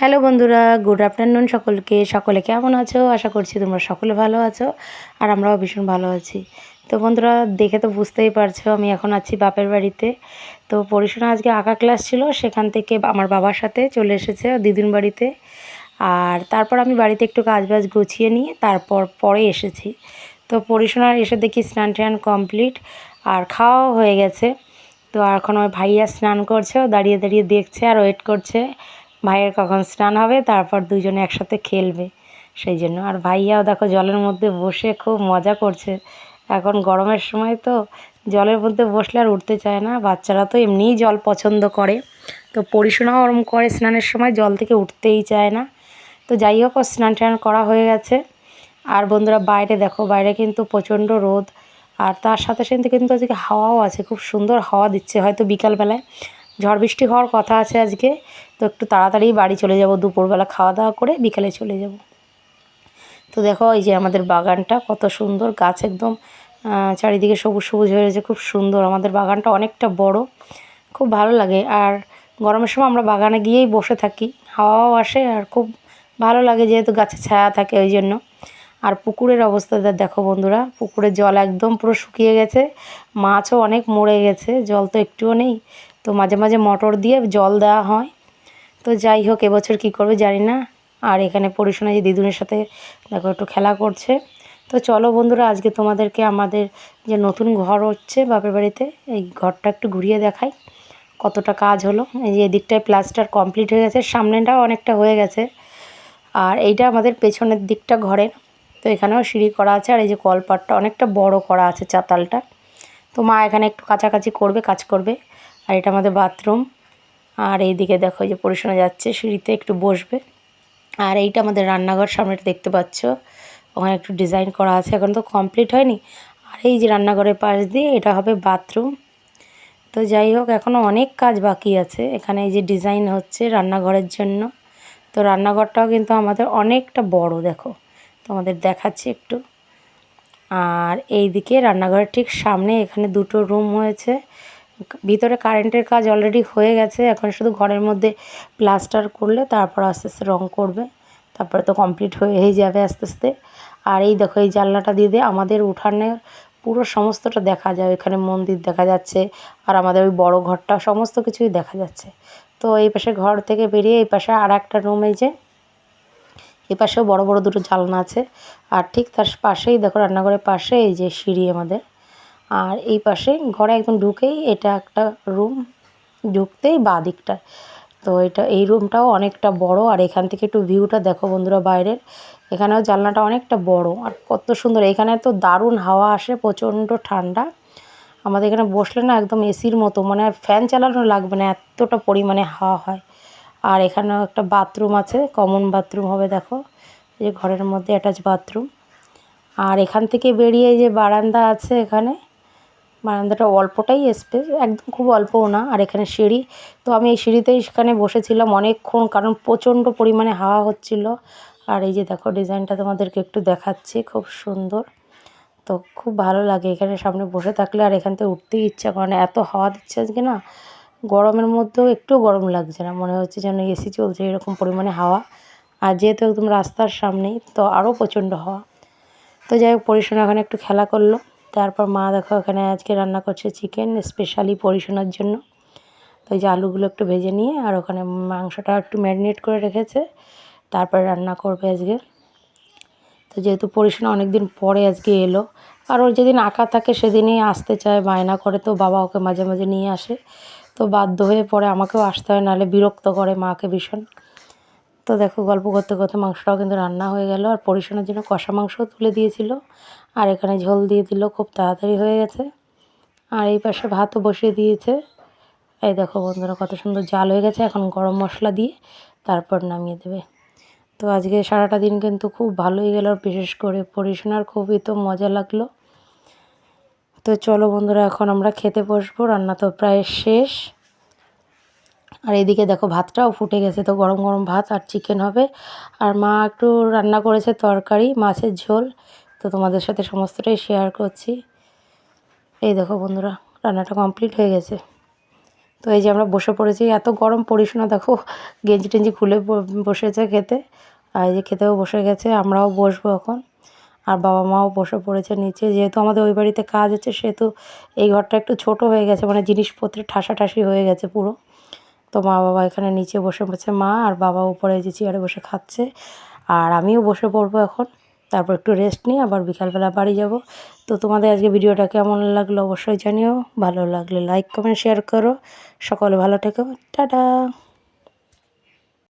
Hello বন্ধুরা, good afternoon সকলকে। সকলে কেমন আছো? আশা করছি তোমরা সকলে ভালো আছো আর আমরাও ভীষণ ভালো আছি। তো বন্ধুরা, দেখে তো বুঝতেই পারছ, আমি এখন আছি বাপের বাড়িতে। তো পরিশোনা আজকে আঁকা ক্লাস ছিল, সেখান থেকে আমার বাবার সাথে চলে এসেছে দিদির বাড়িতে। আর তারপর আমি বাড়িতে একটু কাজ বাজ গুছিয়ে নিয়ে তারপর পরে এসেছি। তো পরিশোনার এসে দেখি স্নান টান কমপ্লিট আর খাওয়াও হয়ে গেছে। তো এখন ওই ভাইয়া স্নান করছে দাঁড়িয়ে দাঁড়িয়ে দেখছে আর ওয়েট করছে। ভাইয়ের কখন স্নান হবে, তারপর দুজনে একসাথে খেলবে। সেই জন্য। আর ভাইয়াও দেখো জলের মধ্যে বসে খুব মজা করছে। এখন গরমের সময় তো জলের মধ্যে বসলে আর উঠতে চায় না। বাচ্চারা তো এমনিই জল পছন্দ করে। তো পরিশোনাও ওরম করে স্নানের সময় জল থেকে উঠতেই চায় না। তো যাই হোক স্নান টান করা হয়ে গেছে। আর বন্ধুরা, বাইরে দেখো, বাইরে কিন্তু প্রচণ্ড রোদ। আর তার সাথে সাথে কিন্তু আজকে হাওয়াও আছে। খুব সুন্দর হাওয়া দিচ্ছে হয়তো বিকালবেলায়। ঝড় বৃষ্টি হওয়ার কথা আছে আজকে। তো একটু তাড়াতাড়ি বাড়ি চলে যাব, দুপুরবেলা খাওয়া দাওয়া করে বিকালে চলে যাব। তো দেখো, এই যে আমাদের বাগানটা কত সুন্দর, গাছ একদম চারিদিকে সবুজ সবুজ হয়ে রয়েছে, খুব সুন্দর। আমাদের বাগানটা অনেকটা বড়, খুব ভালো লাগে। আর গরমের সময় আমরা বাগানে গিয়েই বসে থাকি, হাওয়াও আসে আর খুব ভালো লাগে যেহেতু গাছে ছায়া থাকে ওই জন্য। আর পুকুরের অবস্থাটা দেখো বন্ধুরা, পুকুরের জল একদম পুরো শুকিয়ে গেছে, মাছও অনেক মরে গেছে, জল তো একটুও নেই। তো মাঝে মাঝে মোটর দিয়ে জল দেওয়া হয় তো যাই হোক, এবছর কী করবে জানি না। আর এখানে পরিশোনা যে দিদুনের সাথে দেখো একটু খেলা করছে। তো চলো বন্ধুরা, আজকে তোমাদেরকে আমাদের যে নতুন ঘর হচ্ছে বাপের বাড়িতে, এই ঘরটা একটু ঘুরিয়ে দেখাই। কতটা কাজ হলো। এই যে এদিকটায় প্লাস্টার কমপ্লিট হয়ে গেছে, সামনেটাও অনেকটা হয়ে গেছে। আর এইটা আমাদের পেছনের দিকটা ঘরের তো এখানেও সিঁড়ি করা আছে, আর এই যে কলপাটটা অনেকটা বড় করা আছে চাতালটা। তো মা এখানে একটু কাছাকাছি করবে, কাজ করবে। আর এটা আমাদের বাথরুম। আর এইদিকে দেখো যে পরিশোনা যাচ্ছে, সিঁড়িতে একটু বসবে। আর এইটা আমাদের রান্নাঘর সামনেটা দেখতে পাচ্ছ। ওখানে একটু ডিজাইন করা আছে, এখন তো কমপ্লিট হয়নি। আর এই যে রান্নাঘরের পাশ দিয়ে এটা হবে বাথরুম। তো যাই হোক এখনও অনেক কাজ বাকি আছে। এখানে এই যে ডিজাইন হচ্ছে রান্নাঘরের জন্য। তো রান্নাঘরটাও কিন্তু আমাদের অনেকটা বড়, দেখো। তোমাদের দেখাচ্ছি একটু। আর এই দিকে রান্নাঘরের ঠিক সামনে এখানে দুটো রুম হয়েছে। ভিতরে কারেন্টের কাজ অলরেডি হয়ে গেছে, এখন শুধু ঘরের মধ্যে প্লাস্টার করলে তারপর আস্তে আস্তে রং করবে, তারপরে তো কমপ্লিট হয়েই যাবে আস্তে আস্তে। আর এই দেখো, এই জানলাটা দিয়ে দিয়ে আমাদের উঠানের পুরো সমস্তটা দেখা যায় এখানে মন্দির দেখা যাচ্ছে, আর আমাদের ওই বড় ঘরটা সমস্ত কিছুই দেখা যাচ্ছে। তো এই পাশে ঘর থেকে বেরিয়ে এই পাশে আর একটা রুম এই যে, এই পাশেও বড় বড় দুটো জানলা আছে, আর ঠিক তার পাশেই দেখো রান্নাঘরের পাশে এই যে সিঁড়ি আমাদের। আর এই পাশে ঘরে একদম ঢুকেই এটা একটা রুম, ঢুকতেই বাঁ দিকটা। তো এটা, এই রুমটাও অনেকটা বড় আর এখান থেকে একটু ভিউটা দেখো বন্ধুরা বাইরের। এখানেও জানলাটা অনেকটা বড় আর কত সুন্দর। এখানে তো দারুণ হাওয়া আসে, প্রচণ্ড ঠান্ডা। আমাদের এখানে বসলে না একদম এসির মতো মানে ফ্যান চালানো লাগবে না, এতটা পরিমাণে হাওয়া হয়। আর এখানেও একটা বাথরুম আছে কমন বাথরুম হবে দেখো। এই ঘরের মধ্যে অ্যাটাচ বাথরুম আর এখান থেকে বেরিয়ে যে বারান্দা আছে এখানে বারান্দাটা অল্পটাই স্পেস একদম খুব অল্পও না, আর এখানে সিঁড়ি। তো আমি এই সিঁড়িতেই সেখানে বসেছিলাম অনেকক্ষণ, কারণ প্রচণ্ড পরিমাণে হাওয়া হচ্ছিল। আর এই যে দেখো, ডিজাইনটা তোমাদেরকে একটু দেখাচ্ছি, খুব সুন্দর। তো খুব ভালো লাগে এখানে সামনে বসে থাকলে, আর এখান থেকে উঠতেই ইচ্ছা করে না। এত হাওয়া দিচ্ছে আজকে না, গরমের মধ্যেও একটু গরম লাগছে না। মনে হচ্ছে যেন এসি চলছে, এরকম পরিমাণে হাওয়া। আর যেহেতু একদম রাস্তার সামনেই, তো আরও প্রচণ্ড হাওয়া। তো যাই হোক পরিশোনা ওখানে একটু খেলা করল। তারপর মা দেখো এখানে আজকে রান্না করছে চিকেন স্পেশালি পরিশোনার জন্য। তো এই যে আলুগুলো একটু ভেজে নিয়ে, আর ওখানে মাংসটা একটু ম্যারিনেট করে রেখেছে। তারপরে রান্না করবে আজকে। তো যেহেতু পরিশোনা অনেক দিন পরে আজকে এলো, আর ওর যেদিন আঁকা থাকে সেদিনই আসতে চায়, বায়না করে তো বাবা ওকে মাঝে মাঝে নিয়ে আসে। তো বাধ্য হয়ে পরে আমাকেও আসতে হয়, নাহলে বিরক্ত করে মাকে ভীষণ। তো দেখো গল্প করতে করতে মাংসটাও কিন্তু রান্না হয়ে গেল আর পরিশোনার জন্য কষা মাংসও তুলে দিয়েছিল আর এখানে ঝোল দিয়ে দিল, খুব তাড়াতাড়ি হয়ে গেছে। আর এই পাশে ভাতও বসিয়ে দিয়েছে। এই দেখো বন্ধুরা কত সুন্দর জাল হয়ে গেছে, এখন গরম মশলা দিয়ে তারপর নামিয়ে দেবে। তো আজকে সারাটা দিন কিন্তু খুব ভালোই গেল, বিশেষ করে পরিশোনার খুবই তো মজা লাগল। তো চলো বন্ধুরা, এখন আমরা খেতে বসবো, রান্না তো প্রায় শেষ। আর এদিকে দেখো ভাতটাও ফুটে গেছে তো গরম গরম ভাত আর চিকেন হবে। আর মা একটু রান্না করেছে তরকারি, মাছের ঝোল। তো তোমাদের সাথে সমস্তটাই শেয়ার করছি। এই দেখো বন্ধুরা, রান্নাটা কমপ্লিট হয়ে গেছে। তো এই যে আমরা বসে পড়েছি, এত গরম পড়িস না দেখো, গেঞ্জি টেঞ্জি খুলে বসেছে খেতে। আর এই যে খেতেও বসে গেছে, আমরাও বসবো এখন। আর বাবা মাও বসে পড়েছে নিচে, যেহেতু আমাদের ওই বাড়িতে কাজ হচ্ছে সেহেতু এই ঘরটা একটু ছোট হয়ে গেছে মানে জিনিসপত্রে ঠাসাঠাসি হয়ে গেছে পুরো। তো মা বাবা এখানে নিচে বসে পড়ছে মা আর বাবা উপরে যে চেয়ারে বসে খাচ্ছে। আর আমিও বসে পড়ব এখন। তারপর একটু রেস্ট নিয়ে আবার বিকালবেলা বাড়ি যাব। তো তোমাদের আজকে ভিডিওটা কেমন লাগল অবশ্যই জানিও। ভালো লাগলে লাইক কমেন্ট শেয়ার করো। সকলে ভালো থেকো। টাটা!